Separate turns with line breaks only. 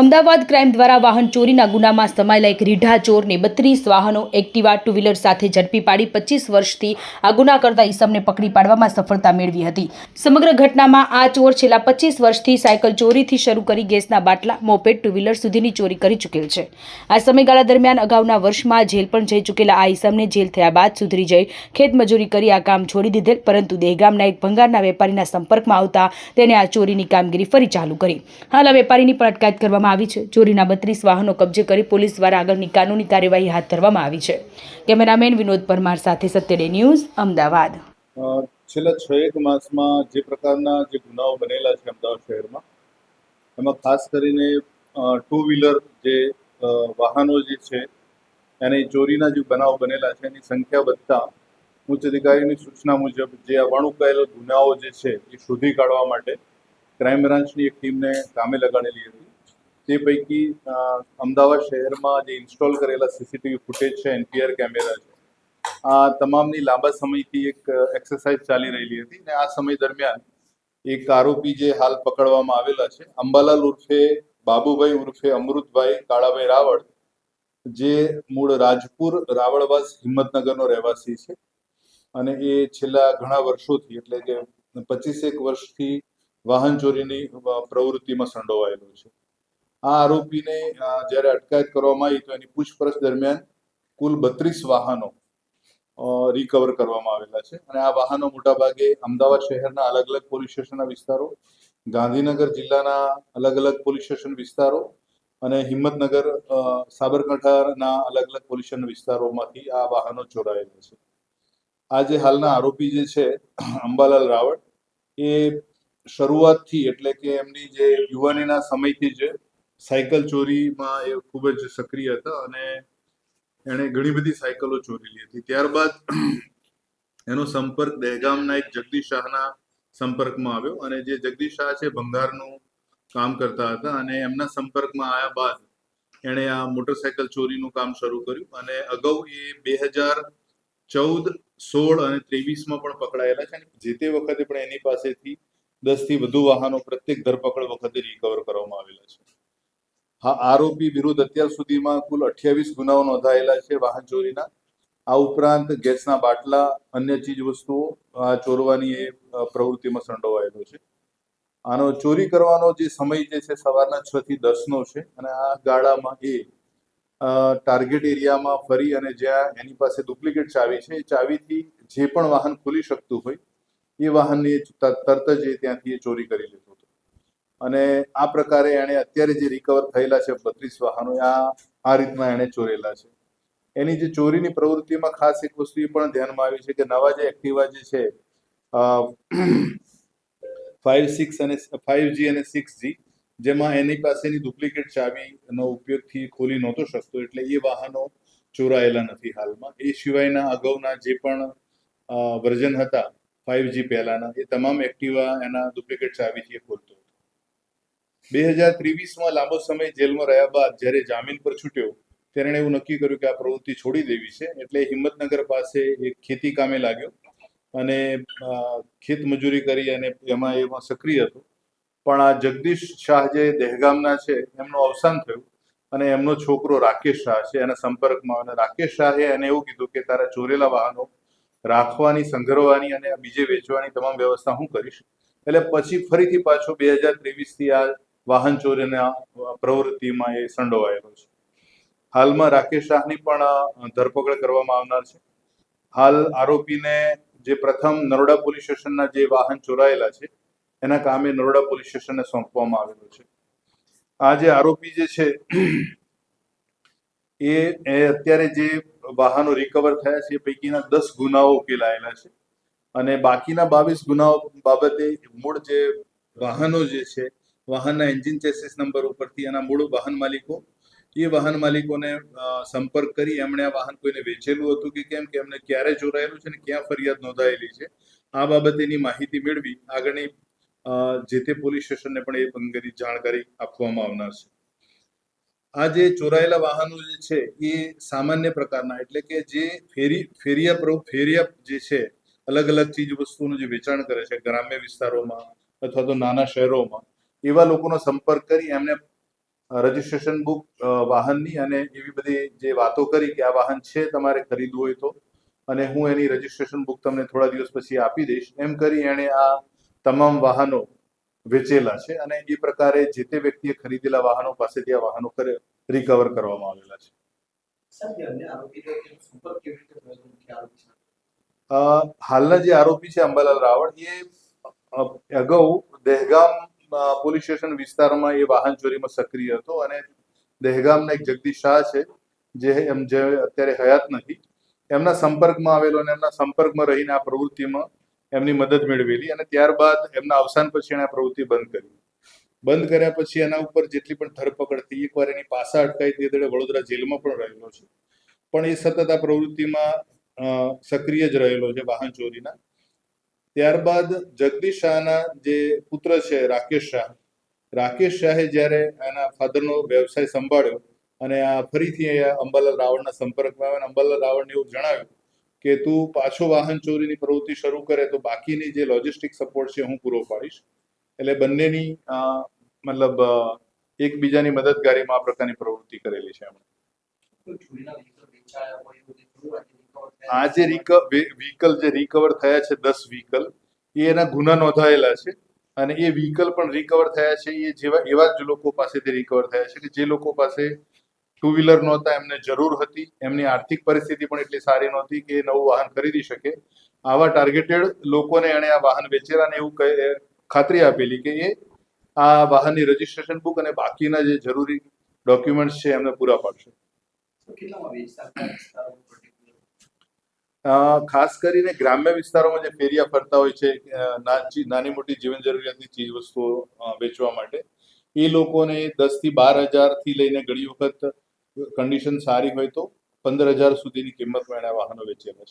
Ahmedabad crime દ્વારા વાહન ચોરીના ગુનામાં સમાયેલા એક રીઢા ચોરને બત્રીસ વાહનો એક્ટિવા ટુ વ્હીલર સાથે ઝડપી પાડી પચીસ વર્ષથી આ ગુના કરતા ઈસમને પકડી પાડવામાં સફળતા મેળવી હતી. સમગ્ર ઘટનામાં આ ચોર છેલ્લા પચીસ વર્ષથી સાયકલ ચોરીથી શરૂ કરી ગેસના બાટલા, મોપેડ ટુ વ્હીલર સુધીની ચોરી કરી ચૂકેલ છે. આ સમયગાળા દરમિયાન અગાઉના વર્ષમાં જેલ પણ જઈ ચૂકેલા આ ઈસમને જેલ થયા બાદ સુધરી જઈ ખેતમજૂરી કરી આ કામ છોડી દીધેલ, પરંતુ દેહગામના એક ભંગારના વેપારીના સંપર્કમાં આવતા તેને આ ચોરીની કામગીરી ફરી ચાલુ કરી. હાલ આ વેપારીની પણ અટકાયત કરવામાં આવી છે. ચોરીના બત્રીસ વાહનો કબજે કરી પોલીસ દ્વારા આગળની કાનૂની કાર્યવાહી હાથ ધરવામાં આવી છે. કેમેરામેન વિનોદ પરમાર સાથે સત્યડે ન્યૂઝ, અમદાવાદ.
છેલ્લા છ એક માસમાં જે પ્રકારના જે ગુનાઓ બનેલા છે અમદાવાદ શહેરમાં, એમાં ખાસ કરીને ટુ વ્હીલર જે વાહનો જે છે, એની ચોરીના જે બનાવો બનેલા છે, એની સંખ્યા વધતા ઉચ્ચ અધિકારીની સૂચના મુજબ જે વણુકાયેલો ગુનાઓ જે છે, એ શોધી કાઢવા માટે ક્રાઇમ બ્રાન્ચની એક ટીમને કામે લગાડેલી હતી. તે પૈકી અમદાવાદ શહેરમાં જે ઇન્સ્ટોલ કરેલા સીસીટીવી ફૂટેજ છે, એનપીઆર કેમેરા છે, આ તમામની લાંબા સમયથી એક એક્સરસાઇઝ ચાલી રહેલી હતી અને આ સમય દરમિયાન એક આરોપી જે હાલ પકડવામાં આવેલા છે અંબાલાલ ઉર્ફે બાબુભાઈ ઉર્ફે અમૃતભાઈ કાળાભાઈ રાવળ, જે મૂળ રાજપુર રાવળવાસ હિંમતનગરનો રહેવાસી છે અને એ છેલ્લા ઘણા વર્ષોથી, એટલે કે પચીસેક વર્ષથી વાહન ચોરીની પ્રવૃત્તિમાં સંડોવાયેલો છે. આ આરોપીને જ્યારે અટકાયત કરવામાં આવી તો એની પૂછપરછ દરમિયાન કુલ બત્રીસ વાહનો રિકવર કરવામાં આવેલા છે. અને આ વાહનો મોટાભાગે અમદાવાદ શહેરના અલગ અલગ પોલીસ સ્ટેશનના વિસ્તારો, ગાંધીનગર જિલ્લાના અલગ અલગ પોલીસ સ્ટેશન વિસ્તારો અને હિંમતનગર સાબરકાંઠાના અલગ અલગ પોલીસ સ્ટેશન વિસ્તારોમાંથી આ વાહનો ચોરાયેલા છે. આજે હાલના આરોપી જે છે, અંબાલાલ રાવળ, એ શરૂઆતથી એટલે કે એમની જે યુવાનીના સમયથી જ સાયકલ ચોરીમાં એ ખૂબ જ સક્રિય હતા અને એણે ઘણી બધી સાયકલો ચોરેલી હતી. ત્યારબાદ એનો સંપર્ક દહેગામના એક જગદીશ શાહના સંપર્કમાં આવ્યો અને જે જગદીશ શાહ છે ભંગારનું કામ કરતા હતા અને એમના સંપર્કમાં આવ્યા બાદ એણે આ મોટરસાયકલ ચોરીનું કામ શરૂ કર્યું અને અગાઉ એ બે હજાર ચૌદ, સોળ અને ત્રેવીસમાં પણ પકડાયેલા છે અને જે તે વખતે પણ એની પાસેથી દસથી વધુ વાહનો પ્રત્યેક ધરપકડ વખતે રિકવર કરવામાં આવેલા છે. હા, આરોપી વિરુદ્ધ અત્યાર સુધીમાં કુલ અઠ્યાવીસ ગુનાઓ નોંધાયેલા છે વાહન ચોરીના. આ ઉપરાંત ગેસના બાટલા, અન્ય ચીજ વસ્તુઓ ચોરવાની એ પ્રવૃત્તિમાં સંડોવાયેલો છે. આનો ચોરી કરવાનો જે સમય જે છે સવારના છ થી દસનો છે અને આ ગાળામાં એ ટાર્ગેટ એરિયામાં ફરી અને જ્યાં એની પાસે ડુપ્લિકેટ ચાવી છે, એ ચાવીથી જે પણ વાહન ખોલી શકતું હોય, એ વાહનને તરત જ એ ત્યાંથી એ ચોરી કરી લેતો હતો. અને આ પ્રકારે એણે અત્યારે જે રિકવર થયેલા છે બત્રીસ વાહનો આ રીતના એણે ચોરેલા છે. એની જે ચોરીની પ્રવૃત્તિમાં ખાસ એક વસ્તુ એ પણ ધ્યાનમાં આવી છે કે નવા જે એક્ટિવા જે છે ફાઇવ સિક્સ અને ફાઇવ જી અને સિક્સ જી જેમાં એની પાસેની ડુપ્લિકેટ ચાવીનો ઉપયોગથી ખોલી નહોતો શકતો, એટલે એ વાહનો ચોરાયેલા નથી હાલમાં. એ સિવાયના અગાઉના જે પણ વર્ઝન હતા ફાઇવ જી પહેલાના, એ તમામ એક્ટિવા એના ડુપ્લિકેટ ચાવીથી ખોલતો. બે હજાર ત્રેવીસમાં લાંબો સમય જેલમાં રહ્યા બાદ જ્યારે જામીન પર છૂટ્યો, તેણે એવું નક્કી કર્યું કે આ પ્રવૃત્તિ છોડી દેવી છે. એટલે હિંમતનગર પાસે એક ખેતી કામે લાગ્યો અને ખેત મજૂરી કરી અને એમાં એમાં સક્રિય હતો. પણ આ જગદીશ શાહ જે દહેગામના છે, એમનું અવસાન થયું અને એમનો છોકરો રાકેશ શાહ છે, એના સંપર્કમાં. અને રાકેશ શાહે એને એવું કીધું કે તારા ચોરેલા વાહનો રાખવાની સંગ્રહવાની અને બીજે વેચવાની તમામ વ્યવસ્થા હું કરીશ. એટલે પછી ફરીથી પાછો બે હજાર ત્રેવીસથી આ વાહન ચોરીના પ્રવૃત્તિમાં એ સંડોવાયેલો છે. હાલમાં રાકેશ શાહની પણ ધરપકડ કરવામાં આવનાર છે. હાલ આરોપીને જે પ્રથમ નરોડા પોલીસ સ્ટેશનના જે વાહન ચોરાયેલા છે, એના કામે નરોડા પોલીસ સ્ટેશનને સોંપવામાં આવેલું છે. આ જે આરોપી જે છે, એ અત્યારે જે વાહનો રિકવર થયા છે, એ પૈકીના દસ ગુનાઓ ઉકેલાયેલા છે. અને બાકીના બાવીસ ગુનાઓ બાબતે મૂળ જે વાહનો જે છે વાહનના એન્જિન ચેસિસ નંબર ઉપરથી એના મૂળ વાહન માલિકો, એ વાહન માલિકોને સંપર્ક કરી એમણે આ વાહન કોઈને વેચેલું હતું કે કેમ કે એમને ક્યારે જોડાયેલું છે ને ક્યાં ફરિયાદ નોંધાયેલી છે. આ બાબતેની માહિતી મેળવી આગળની જે તે પોલીસ સ્ટેશનને પણ એ અંગેની જાણકારી આપવામાં આવનાર છે. આ જે ચોરાયેલા વાહનો જે છે, એ સામાન્ય પ્રકારના એટલે કે જે ફેરી, ફેરિયા પ્ર, ફેરિયા જે છે અલગ અલગ ચીજ વસ્તુઓનું જે વેચાણ કરે છે ગ્રામ્ય વિસ્તારોમાં અથવા તો નાના શહેરોમાં એવા લોકોનો સંપર્ક કરી એમને રજીસ્ટ્રેશન બુક વાહનની અને એવી બધી જે વાતો કરી કે આ વાહન છે તમારે ખરીદવું હોય તો. અને હું એની રજીસ્ટ્રેશન બુક તમને થોડા દિવસ પછી આપી દઈશ. એમ કરી એણે આ તમામ વાહનો વેચેલા છે અને એ પ્રકારે જે તે વ્યક્તિએ ખરીદેલા વાહનો પાસેથી આ વાહનો રિકવર કરવામાં આવેલા છે. હાલના જે આરોપી છે અંબાલાલ રાવળ એ અગાઉ દહેગામ પોલીસ સ્ટેશન વિસ્તારમાં એ વાહન ચોરીમાં સક્રિય હતો અને દહેગામના એક જગદીશ શાહ છે, જે એમ, જે અત્યારે હયાત નથી. એમના સંપર્કમાં આવેલો અને એમના સંપર્કમાં રહીને આ પ્રવૃત્તિમાં એમની મદદ મેળવેલી અને ત્યારબાદ એમના અવસાન પછી એણે આ પ્રવૃત્તિ બંધ કરી. બંધ કર્યા પછી એના ઉપર જેટલી પણ ધરપકડ થઈ, એકવાર એની પાસા અટકાઈ તે દળે વડોદરા જેલમાં પણ રહેલો છે. પણ એ સતત આ પ્રવૃત્તિમાં સક્રિય જ રહેલો છે વાહન ચોરીના. ત્યારબાદ જગદીશ શાહના જે પુત્ર છે રાકેશ શાહ, રાકેશ શાહે જ્યારે એના ફાધરનો વ્યવસાય સંભાળ્યો અને આ ફરીથી અંબાલાલ રાવળના સંપર્કમાં આવ્યો અંબાલાલ રાવળને એવું જણાવ્યું કે, તું પાછો વાહન ચોરીની પ્રવૃત્તિ શરૂ કરે તો બાકીની જે લોજિસ્ટિક સપોર્ટ છે હું પૂરો પાડીશ. એટલે બંનેની મતલબ એકબીજાની મદદગારીમાં આ પ્રકારની પ્રવૃત્તિ કરેલી છે એમણે. આ જે વ્હીકલ જે રિકવર થયા છે દસ વ્હીકલ એ એના ગુના નોંધાયેલા છે અને એ વ્હીકલ પણ રિકવર થયા છે. એ જેવા, એવા જ લોકો પાસેથી રિકવર થયા છે કે જે લોકો પાસે ટુ વ્હીલર નહોતા, એમને જરૂર હતી. એમની આર્થિક પરિસ્થિતિ પણ એટલી સારી નહોતી કે નવું વાહન ખરીદી શકે. આવા ટાર્ગેટેડ લોકોને એણે આ વાહન વેચેલા ને એવું ખાતરી આપેલી કે એ આ વાહનની રજીસ્ટ્રેશન બુક અને બાકીના જે જરૂરી ડોક્યુમેન્ટ્સ છે એમને પૂરા પાડશે
તો કેટલામાં વેચતા હતા વિસ્તારોમાં particular?
અ, ખાસ કરીને ગ્રામ્ય વિસ્તારોમાં જે ફેરિયા ફરતા હોય છે નાની મોટી જીવન જરૂરિયાતની ચીજ વસ્તુઓ વેચવા માટે, એ લોકોને દસથી બાર હજારથી લઈને ઘણી વખત કન્ડિશન સારી હોય તો પંદર હજાર સુધીની કિંમતમાં એના વાહનો વેચી છે